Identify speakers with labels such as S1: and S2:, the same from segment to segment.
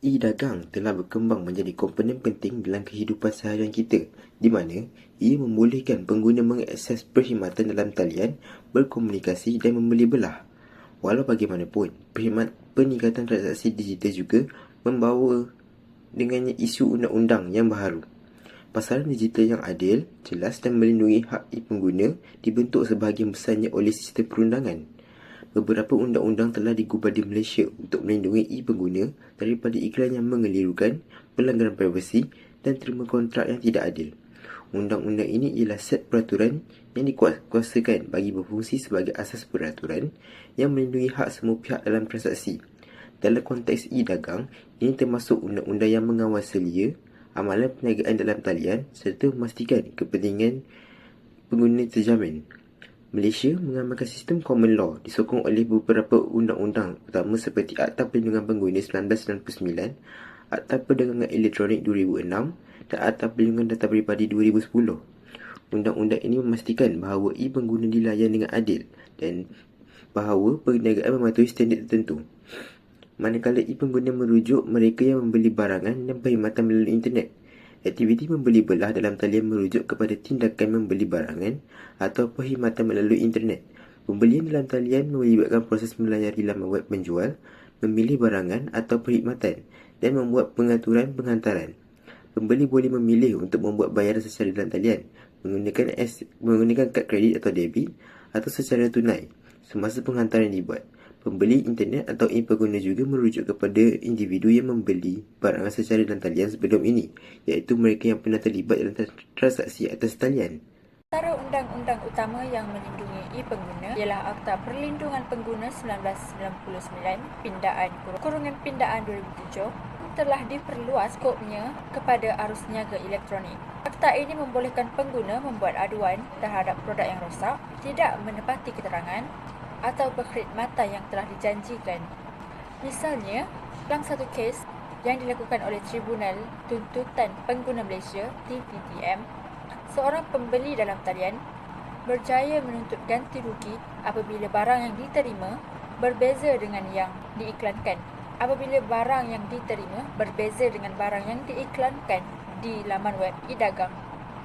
S1: E-dagang telah berkembang menjadi komponen penting dalam kehidupan seharian kita di mana ia membolehkan pengguna mengakses perkhidmatan dalam talian, berkomunikasi dan membeli belah. Walau bagaimanapun, perkhidmat peningkatan transaksi digital juga membawa dengannya isu undang-undang yang baharu. Pasaran digital yang adil, jelas dan melindungi hak e-pengguna dibentuk sebahagian besarnya oleh sistem perundangan beberapa undang-undang telah digubah di Malaysia untuk melindungi e-pengguna daripada iklan yang mengelirukan, pelanggaran privasi dan terima kontrak yang tidak adil. Undang-undang ini ialah set peraturan yang dikuasakan bagi berfungsi sebagai asas peraturan yang melindungi hak semua pihak dalam transaksi. Dalam konteks e-dagang, ini termasuk undang-undang yang mengawal selia, amalan perniagaan dalam talian serta memastikan kepentingan pengguna terjamin. Malaysia mengamalkan sistem common law disokong oleh beberapa undang-undang utama seperti Akta Perlindungan Pengguna 1999, Akta Perdagangan Elektronik 2006 dan Akta Perlindungan Data Peribadi 2010. Undang-undang ini memastikan bahawa e-pengguna dilayan dengan adil dan bahawa perniagaan mematuhi standard tertentu. Manakala e-pengguna merujuk mereka yang membeli barangan dan perkhidmatan melalui internet, Aktiviti membeli belah dalam talian merujuk kepada tindakan membeli barangan atau perkhidmatan melalui internet. Pembelian dalam talian melibatkan proses melayari laman web penjual, memilih barangan atau perkhidmatan dan membuat pengaturan penghantaran. Pembeli boleh memilih untuk membuat bayaran secara dalam talian menggunakan S, menggunakan kad kredit atau debit atau secara tunai semasa penghantaran dibuat. Pembeli internet atau e-pengguna juga merujuk kepada individu yang membeli barang secara dalam talian sebelum ini, iaitu mereka yang pernah terlibat dalam transaksi atas talian.
S2: Antara undang-undang utama yang melindungi e-pengguna ialah Akta Perlindungan Pengguna 1999, Pindaan Kurungan Pindaan 2007 telah diperluas skopnya kepada arus niaga elektronik. Akta ini membolehkan pengguna membuat aduan terhadap produk yang rosak, tidak menepati keterangan atau perkhidmatan yang telah dijanjikan. Misalnya, dalam satu kes yang dilakukan oleh Tribunal Tuntutan Pengguna Malaysia TPTM, seorang pembeli dalam talian berjaya menuntut ganti rugi apabila barang yang diterima berbeza dengan yang diiklankan. Apabila barang yang diterima berbeza dengan barang yang diiklankan di laman web e-dagang.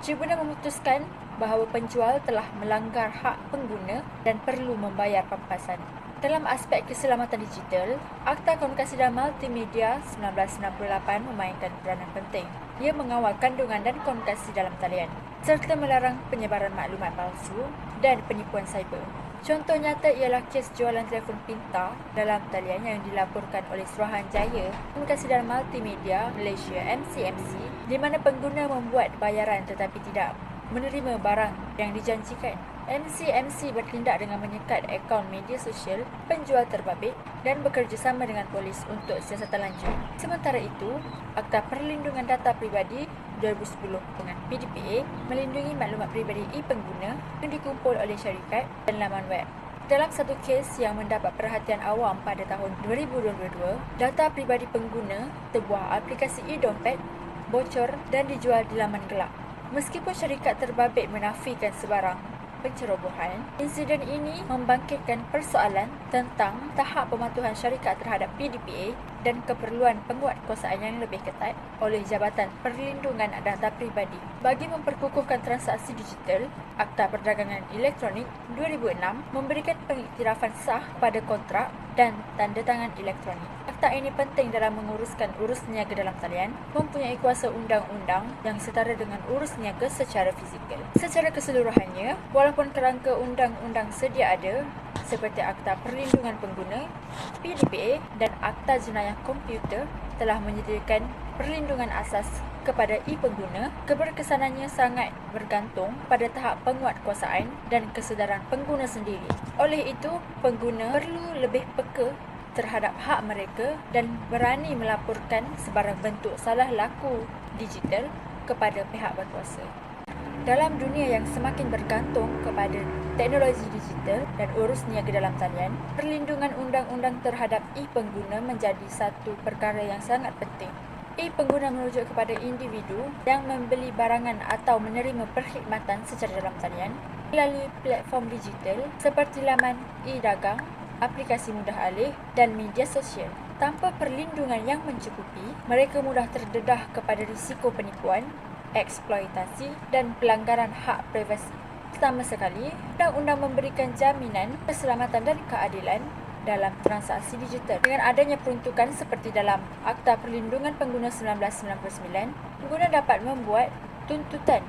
S2: Tribunal memutuskan bahawa penjual telah melanggar hak pengguna dan perlu membayar pampasan. Dalam aspek keselamatan digital, Akta Komunikasi dan Multimedia 1968 memainkan peranan penting. Ia mengawal kandungan dan komunikasi dalam talian serta melarang penyebaran maklumat palsu dan penipuan cyber. Contoh nyata ialah kes jualan telefon pintar dalam talian yang dilaporkan oleh Suruhanjaya Komunikasi dan Multimedia Malaysia MCMC di mana pengguna membuat bayaran tetapi tidak menerima barang yang dijanjikan. MCMC bertindak dengan menyekat akaun media sosial penjual terbabit dan bekerjasama dengan polis untuk siasatan lanjut. Sementara itu, Akta Perlindungan Data Pribadi 2010 dengan PDPA melindungi maklumat pribadi e-pengguna yang dikumpul oleh syarikat dan laman web. Dalam satu kes yang mendapat perhatian awam pada tahun 2022, data pribadi pengguna sebuah aplikasi e-dompet bocor dan dijual di laman gelap. Meskipun syarikat terbabit menafikan sebarang pencerobohan, insiden ini membangkitkan persoalan tentang tahap pematuhan syarikat terhadap PDPA dan keperluan penguatkuasaan yang lebih ketat oleh Jabatan Perlindungan Data Pribadi. Bagi memperkukuhkan transaksi digital, Akta Perdagangan Elektronik 2006 memberikan pengiktirafan sah pada kontrak dan tanda tangan elektronik. Akta ini penting dalam menguruskan urus niaga dalam talian, mempunyai kuasa undang-undang yang setara dengan urus niaga secara fizikal. Secara keseluruhannya, walaupun kerangka undang-undang sedia ada, seperti Akta Perlindungan Pengguna, PDPA dan Akta Jenayah Komputer telah menyediakan perlindungan asas kepada e-pengguna, keberkesanannya sangat bergantung pada tahap penguatkuasaan dan kesedaran pengguna sendiri. Oleh itu, pengguna perlu lebih peka terhadap hak mereka dan berani melaporkan sebarang bentuk salah laku digital kepada pihak berkuasa. Dalam dunia yang semakin bergantung kepada teknologi digital dan urus niaga dalam talian, perlindungan undang-undang terhadap e-pengguna menjadi satu perkara yang sangat penting. E-pengguna merujuk kepada individu yang membeli barangan atau menerima perkhidmatan secara dalam talian melalui platform digital seperti laman e-dagang aplikasi mudah alih dan media sosial. Tanpa perlindungan yang mencukupi, mereka mudah terdedah kepada risiko penipuan, eksploitasi dan pelanggaran hak privasi. Pertama sekali, undang-undang memberikan jaminan keselamatan dan keadilan dalam transaksi digital. Dengan adanya peruntukan seperti dalam Akta Perlindungan Pengguna 1999, pengguna dapat membuat tuntutan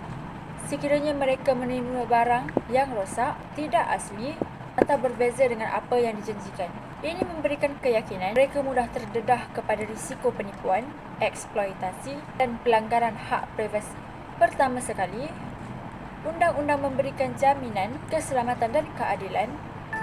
S2: sekiranya mereka menerima barang yang rosak, tidak asli atau berbeza dengan apa yang dijanjikan. Ini memberikan keyakinan mereka mudah terdedah kepada risiko penipuan, eksploitasi dan pelanggaran hak privasi. Pertama sekali, undang-undang memberikan jaminan keselamatan dan keadilan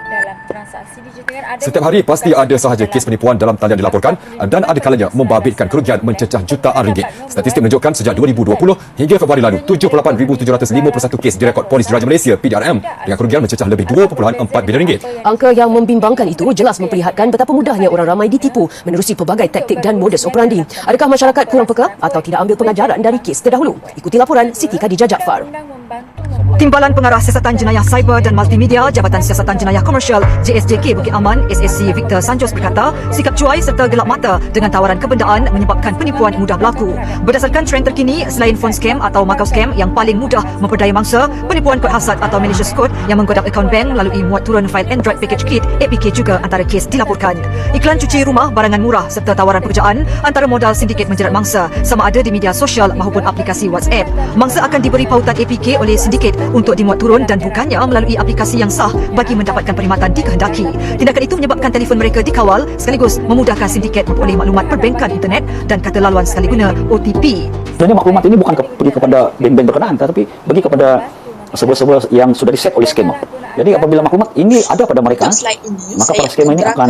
S2: dalam transaksi digital.
S3: Setiap hari pasti ada sahaja kes penipuan dalam talian dilaporkan dan ada kalanya membabitkan kerugian mencecah jutaan ringgit. Statistik menunjukkan sejak 2020 hingga Februari lalu, 78,751 kes direkod Polis Diraja Malaysia PDRM dengan kerugian mencecah lebih 2.4 bilion ringgit.
S4: Angka yang membimbangkan itu jelas memperlihatkan betapa mudahnya orang ramai ditipu menerusi pelbagai taktik dan modus operandi. Adakah masyarakat kurang peka atau tidak ambil pengajaran dari kes terdahulu? Ikuti laporan Siti Khadijah Jaafar.
S5: Timbalan Pengarah Siasatan Jenayah Cyber dan Multimedia Jabatan Siasatan Jenayah Komersial JSJK Bukit Aman SSC Victor Sanjos berkata sikap cuai serta gelap mata dengan tawaran kebendaan menyebabkan penipuan mudah berlaku. Berdasarkan trend terkini, selain phone scam atau makau scam yang paling mudah memperdaya mangsa, penipuan kod hasad atau malicious code yang menggodam akaun bank melalui muat turun fail Android Package Kit APK juga antara kes dilaporkan. Iklan cuci rumah, barangan murah serta tawaran pekerjaan antara modal sindiket menjerat mangsa sama ada di media sosial maupun aplikasi WhatsApp. Mangsa akan diberi pautan APK oleh sindiket untuk dimuat turun dan bukannya melalui aplikasi yang sah bagi mendapatkan perkhidmatan dikehendaki. Tindakan itu menyebabkan telefon mereka dikawal sekaligus memudahkan sindiket memperoleh maklumat perbankan internet dan kata laluan sekali guna OTP.
S6: Sebenarnya maklumat ini bukan ke- pergi kepada bank-bank berkenaan tetapi bagi kepada server-server yang sudah di-set oleh scammer. Jadi apabila maklumat ini ada pada mereka,
S7: ini,
S6: maka para scammer ini akan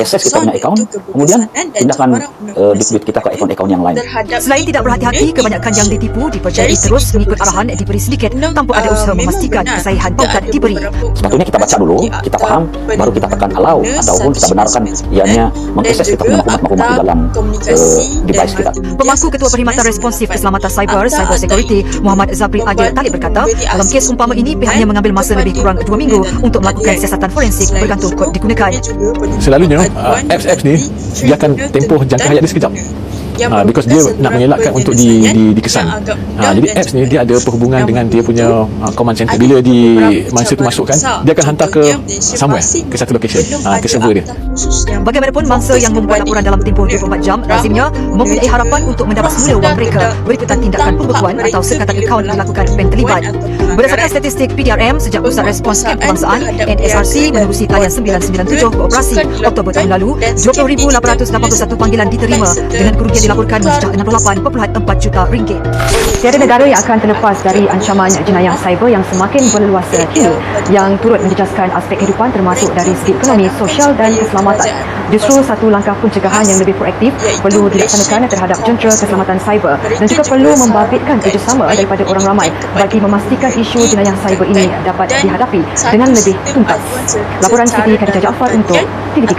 S6: akses kita
S7: khususan
S6: punya akaun, kemudian pindahkan uh,
S7: undang-undang
S6: duit kita ke akaun-akaun yang lain.
S5: Selain tidak berhati-hati, kebanyakan yang ditipu dipercayai terus mengikut arahan diberi sedikit tanpa ada usaha
S7: memang
S5: memastikan kesahihan pautan diberi.
S6: Sepatutnya kita baca dulu, kita faham, baru kita tekan allow ataupun kita benarkan
S7: 1999
S6: ianya mengakses kita punya maklumat-maklumat di dalam
S7: Komunikasi
S6: uh,
S7: dan
S6: device kita.
S5: Pemangku Ketua Perkhidmatan Responsif
S7: 1998.
S5: Keselamatan Cyber, Cyber Security, Muhammad Zapri Adil Talib berkata, dalam kes umpama ini pihaknya mengambil masa lebih kurang 2 minggu untuk melakukan siasatan forensik bergantung kod digunakan.
S3: Selalunya, uh, apps-apps ni, dia akan tempoh jangka hayat dia sekejap. Ah, because dia nak mengelakkan untuk di, di, dikesan. Ah, jadi apps ni dia ada perhubungan dengan dia punya ah, command center. Bila di masa tu masukkan, dia akan hantar ke somewhere, ke satu location, ah, ke server dia.
S5: Bagaimanapun mangsa yang membuat laporan dalam tempoh 24 jam lazimnya mempunyai harapan untuk mendapat semula wang mereka berikutan tindakan pembekuan atau sekatan akaun yang dilakukan bank terlibat. Berdasarkan statistik PDRM sejak Pusat Respons Kem Kebangsaan NSRC menerusi talian 997 beroperasi Oktober tahun lalu, 20,881 panggilan diterima dengan kerugian dilaporkan mencecah 68.4 juta ringgit.
S8: Tiada negara yang akan terlepas dari ancaman jenayah cyber yang semakin berleluasa kini yang turut menjejaskan aspek kehidupan termasuk dari segi ekonomi, sosial dan keselamatan. Justru satu langkah pencegahan yang lebih proaktif perlu dilaksanakan terhadap jentera keselamatan cyber dan juga perlu membabitkan kerjasama daripada orang ramai bagi memastikan isu jenayah cyber ini dapat dihadapi dengan lebih tuntas. Laporan Siti Khadijah Jaafar untuk TV3.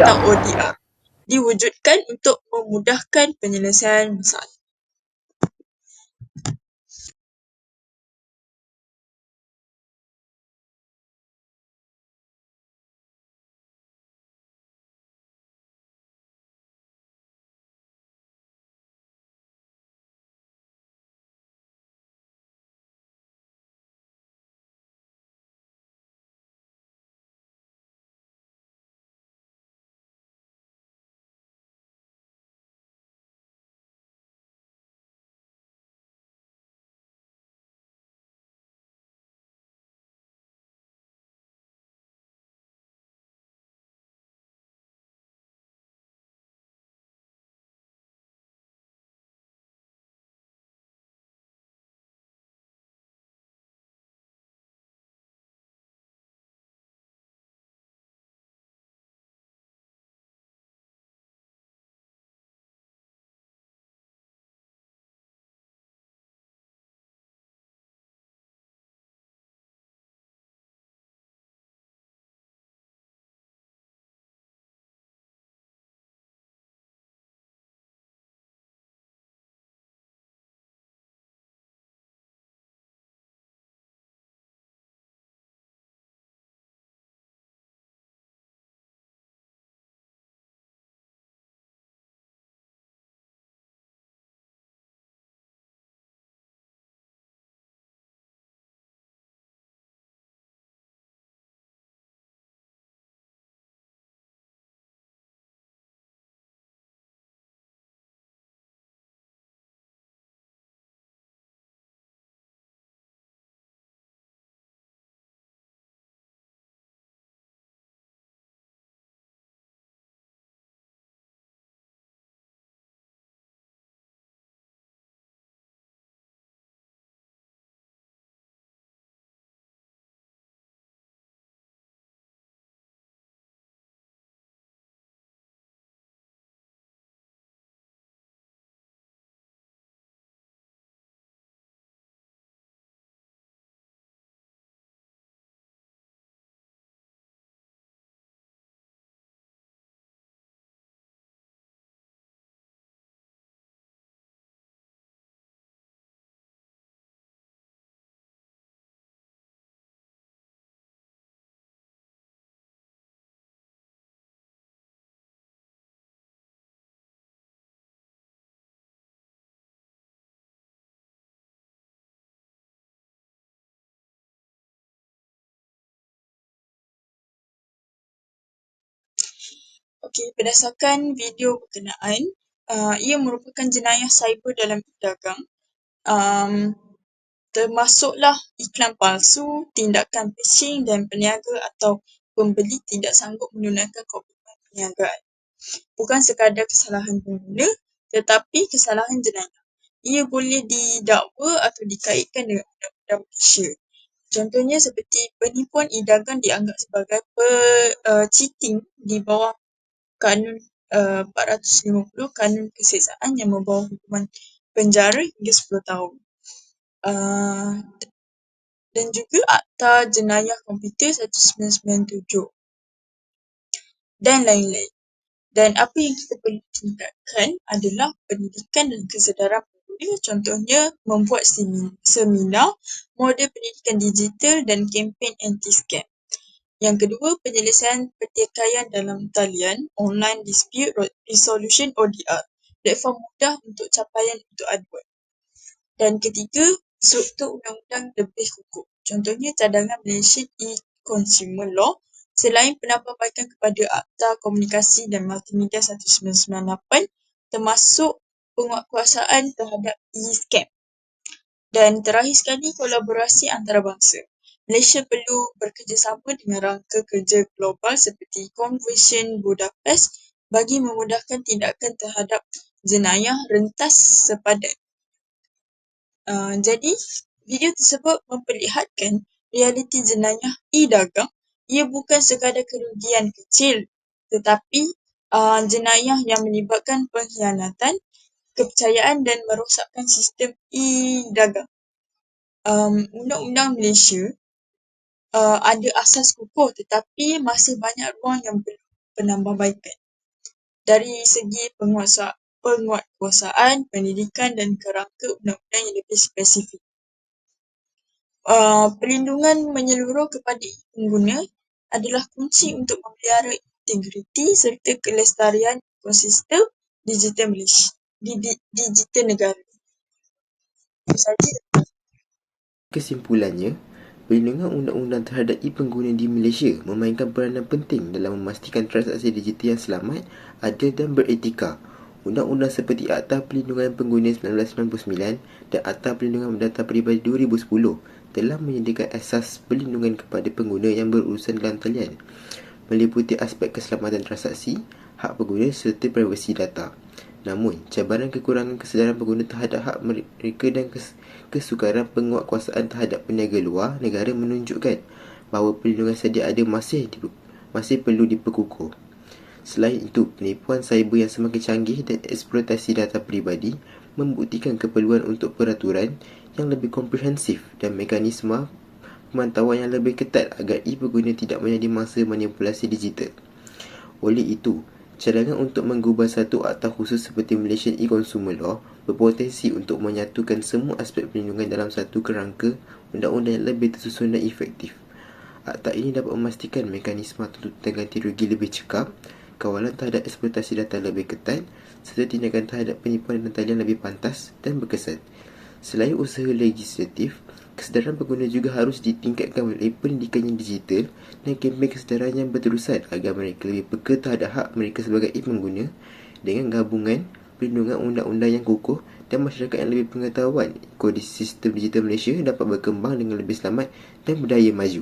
S7: Diwujudkan untuk memudahkan penyelesaian masalah. Okey, berdasarkan video berkenaan, uh, ia merupakan jenayah cyber dalam perdagang. Um, termasuklah iklan palsu, tindakan phishing dan peniaga atau pembeli tidak sanggup menunaikan komitmen perniagaan. Bukan sekadar kesalahan pengguna tetapi kesalahan jenayah. Ia boleh didakwa atau dikaitkan dengan undang-undang Malaysia. Contohnya seperti penipuan e-dagang dianggap sebagai per, uh, cheating di bawah Kanun uh, 450 Kanun Keseksaan yang membawa hukuman penjara hingga 10 tahun. Uh, dan juga Akta Jenayah Komputer 1997 dan lain-lain. Dan apa yang kita perlu tingkatkan adalah pendidikan dan kesedaran pengguna. Contohnya membuat seminar, model pendidikan digital dan kempen anti-scam. Yang kedua, penyelesaian pertikaian dalam talian, online dispute resolution ODR. Platform mudah untuk capaian untuk aduan. Dan ketiga, struktur undang-undang lebih kukuh. Contohnya cadangan Malaysian E-Consumer Law selain penambahbaikan kepada Akta Komunikasi dan Multimedia 1998 termasuk penguatkuasaan terhadap e-scam. Dan terakhir sekali, kolaborasi antarabangsa. Malaysia perlu bekerjasama dengan rangka kerja global seperti Convention Budapest bagi memudahkan tindakan terhadap jenayah rentas sepadan. Uh, jadi, video tersebut memperlihatkan realiti jenayah e-dagang ia bukan sekadar kerugian kecil tetapi uh, jenayah yang melibatkan pengkhianatan, kepercayaan dan merosakkan sistem e-dagang. Um, Undang-Undang Malaysia ada asas kukuh tetapi masih banyak ruang yang perlu penambahbaikan. Dari segi penguasa, penguatkuasaan, pendidikan dan kerangka undang-undang yang lebih spesifik. Uh, perlindungan menyeluruh kepada pengguna adalah kunci untuk memelihara integriti serta kelestarian ekosistem digital Malaysia, di, di, digital negara.
S1: Kesimpulannya, Perlindungan undang-undang terhadap e-pengguna di Malaysia memainkan peranan penting dalam memastikan transaksi digital yang selamat, adil dan beretika. Undang-undang seperti Akta Perlindungan Pengguna 1999 dan Akta Perlindungan Data Peribadi 2010 telah menyediakan asas perlindungan kepada pengguna yang berurusan dalam talian meliputi aspek keselamatan transaksi, hak pengguna serta privasi data. Namun, cabaran kekurangan kesedaran pengguna terhadap hak mereka dan kes- kesukaran penguatkuasaan terhadap peniaga luar negara menunjukkan bahawa perlindungan sedia ada masih di, masih perlu diperkukuh. Selain itu, penipuan cyber yang semakin canggih dan eksploitasi data peribadi membuktikan keperluan untuk peraturan yang lebih komprehensif dan mekanisme pemantauan yang lebih ketat agar e-pengguna tidak menjadi mangsa manipulasi digital. Oleh itu, Cadangan untuk mengubah satu akta khusus seperti Malaysian E-Consumer Law berpotensi untuk menyatukan semua aspek perlindungan dalam satu kerangka undang-undang yang lebih tersusun dan efektif. Akta ini dapat memastikan mekanisme tuntutan ganti rugi lebih cekap, kawalan terhadap eksploitasi data lebih ketat, serta tindakan terhadap penipuan dan talian lebih pantas dan berkesan. Selain usaha legislatif, Kesedaran pengguna juga harus ditingkatkan melalui pendidikan yang digital dan kempen kesedaran yang berterusan agar mereka lebih peka terhadap hak mereka sebagai e-pengguna dengan gabungan perlindungan undang-undang yang kukuh dan masyarakat yang lebih pengetahuan, ekosistem digital Malaysia dapat berkembang dengan lebih selamat dan berdaya maju.